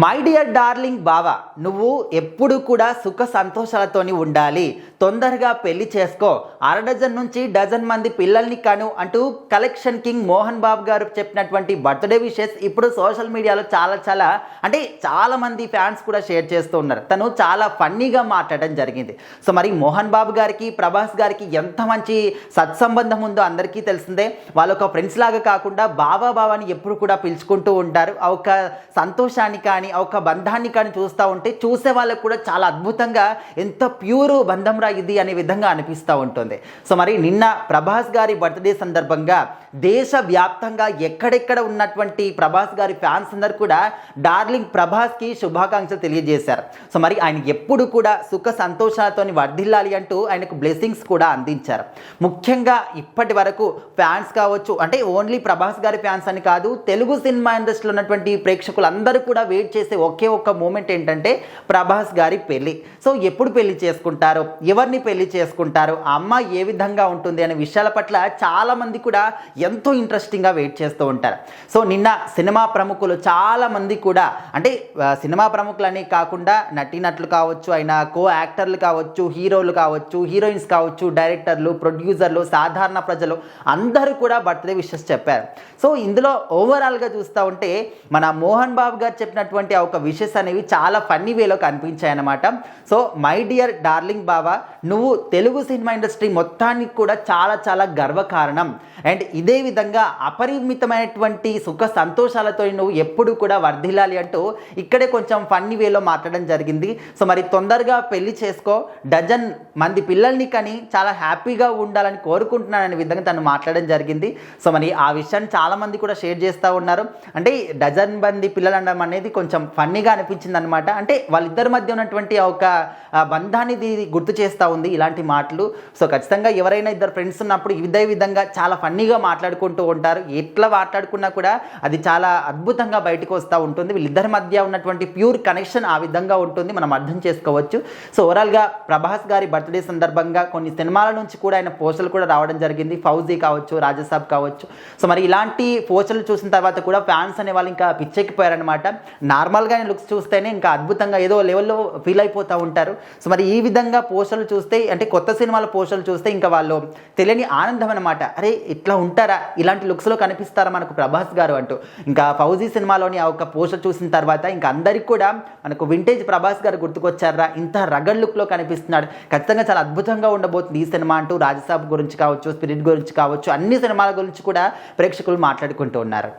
My dear darling బావా నువ్వు ఎప్పుడు కూడా సుఖ సంతోషాలతోని ఉండాలి. తొందరగా పెళ్ళి చేసుకో. అర డజన్ నుంచి డజన్ మంది పిల్లల్ని కను అంటూ కలెక్షన్ కింగ్ మోహన్ బాబు గారు చెప్పినటువంటి బర్త్డే విషెస్ ఇప్పుడు సోషల్ మీడియాలో చాలా చాలా అంటే చాలా మంది ఫ్యాన్స్ కూడా షేర్ చేస్తూ ఉన్నారు. తను చాలా ఫన్నీగా మాట్లాడడం జరిగింది. సో మరి మోహన్ బాబు గారికి ప్రభాస్ గారికి ఎంత మంచి సత్సంబంధం ఉందో అందరికీ తెలిసిందే. వాళ్ళ ఒక ఫ్రెండ్స్ లాగా కాకుండా బాబా బాబాని ఎప్పుడు కూడా పిలుచుకుంటూ ఉంటారు. ఆ ఒక సంతోషాన్ని కానీ ఆ ఒక బంధాన్ని కానీ చూస్తూ ఉంటే చూసే వాళ్ళకు కూడా చాలా అద్భుతంగా ఎంత ప్యూర్ బంధం కూడా ఇది అనే విధంగా అనిపిస్తూ ఉంటుంది. సో మరి నిన్న ప్రభాస్ గారి బర్త్డే సందర్భంగా దేశవ్యాప్తంగా ఎక్కడెక్కడ ఉన్నటువంటి ప్రభాస్ గారి ఫ్యాన్స్ అందరు కూడా డార్లింగ్ ప్రభాస్కి శుభాకాంక్షలు తెలియజేశారు. సో మరి ఆయన ఎప్పుడు కూడా సుఖ సంతోషాలతో వర్ధిల్లాలి అంటూ ఆయనకు బ్లెస్సింగ్స్ కూడా అందించారు. ముఖ్యంగా ఇప్పటి వరకు ఫ్యాన్స్ కావచ్చు అంటే ఓన్లీ ప్రభాస్ గారి ఫ్యాన్స్ అని కాదు తెలుగు సినిమా ఇండస్ట్రీలో ఉన్నటువంటి ప్రేక్షకులందరూ కూడా వెయిట్ చేసే ఒకే ఒక్క మూమెంట్ ఏంటంటే ప్రభాస్ గారి పెళ్ళి. సో ఎప్పుడు పెళ్ళి చేసుకుంటారు ఎవరిని పెళ్ళి చేసుకుంటారు? ఆ అమ్మాయి ఏ విధంగా ఉంటుంది అనే విషయాల పట్ల చాలామంది కూడా ఎంతో ఇంట్రెస్టింగ్గా వెయిట్ చేస్తూ ఉంటారు. సో నిన్న సినిమా ప్రముఖులు చాలామంది కూడా అంటే సినిమా ప్రముఖులని కాకుండా నటీనటులు కావచ్చు అయినా కో యాక్టర్లు కావచ్చు హీరోలు కావచ్చు హీరోయిన్స్ కావచ్చు డైరెక్టర్లు ప్రొడ్యూసర్లు సాధారణ ప్రజలు అందరూ కూడా బర్త్డే విషెస్ చెప్పారు. సో ఇందులో ఓవరాల్గా చూస్తూ ఉంటే మన మోహన్ బాబు గారు చెప్పినటువంటి ఒక విషెస్ అనేవి చాలా ఫన్నీ వేలో కనిపించాయన్నమాట. సో మై డియర్ డార్లింగ్ బాబా నువ్వు తెలుగు సినిమా ఇండస్ట్రీ మొత్తానికి కూడా చాలా చాలా గర్వకారణం. అండ్ ఇదే విధంగా అపరిమితమైనటువంటి సుఖ సంతోషాలతో నువ్వు ఎప్పుడు కూడా వర్ధిల్లాలి అంటూ ఇక్కడే కొంచెం ఫన్నీ వేలో మాట్లాడడం జరిగింది. సో మరి తొందరగా పెళ్ళి చేసుకో. డజన్ మంది పిల్లల్ని కని చాలా హ్యాపీగా ఉండాలని కోరుకుంటున్నాననే విధంగా తను మాట్లాడడం జరిగింది. సో మరి ఆ విషయాన్ని చాలా మంది కూడా షేర్ చేస్తూ ఉన్నారు. అంటే డజన్ మంది పిల్లలు అనడం అనేది కొంచెం ఫన్నీగా అనిపించింది అనమాట అంటే వాళ్ళిద్దరి మధ్య ఉన్నటువంటి ఒక బంధాన్ని ఇది గుర్తు చేస్తే ఉంది ఇలాంటి మాటలు. సో ఖచ్చితంగా ఎవరైనా ఇద్దరు ఫ్రెండ్స్ ఉన్నప్పుడు ఇదే విధంగా చాలా ఫన్నీగా మాట్లాడుకుంటూ ఉంటారు. ఎట్లా మాట్లాడుకున్నా కూడా అది చాలా అద్భుతంగా బయటకు వస్తూ ఉంటుంది. వీళ్ళిద్దరి మధ్య ఉన్నటువంటి ప్యూర్ కనెక్షన్ ఆ విధంగా ఉంటుంది. మనం అర్థం చేసుకోవచ్చు. సో ఓవరాల్గా ప్రభాస్ గారి బర్త్డే సందర్భంగా కొన్ని సినిమాల నుంచి కూడా ఆయన పోస్టులు కూడా రావడం జరిగింది. ఫౌజీ కావచ్చు రాజసాబ్ కావచ్చు. సో మరి ఇలాంటి పోస్టులు చూసిన తర్వాత కూడా ఫ్యాన్స్ అనే వాళ్ళు ఇంకా పిచ్చెక్కిపోయారనమాట నార్మల్గా ఆయన లుక్స్ చూస్తేనే ఇంకా అద్భుతంగా ఏదో లెవెల్లో ఫీల్ అయిపోతూ ఉంటారు. సో మరి ఈ విధంగా పోస్టులు చూస్తే అంటే కొత్త సినిమాల పోస్టర్లు చూస్తే ఇంకా వాళ్ళు తెలియని ఆనందం అనమాట అరే ఇట్లా ఉంటారా? ఇలాంటి లుక్స్లో కనిపిస్తారా మనకు ప్రభాస్ గారు అంటూ. ఇంకా ఫౌజీ సినిమాలోని ఆ ఒక పోస్టర్ చూసిన తర్వాత ఇంకా అందరికి కూడా మనకు వింటేజ్ ప్రభాస్ గారు గుర్తుకొచ్చారా? ఇంత రగడ్ లుక్లో కనిపిస్తున్నాడు. ఖచ్చితంగా చాలా అద్భుతంగా ఉండబోతుంది ఈ సినిమా అంటూ రాజసాబ్ గురించి కావచ్చు స్పిరిట్ గురించి కావచ్చు అన్ని సినిమాల గురించి కూడా ప్రేక్షకులు మాట్లాడుకుంటూ ఉన్నారు.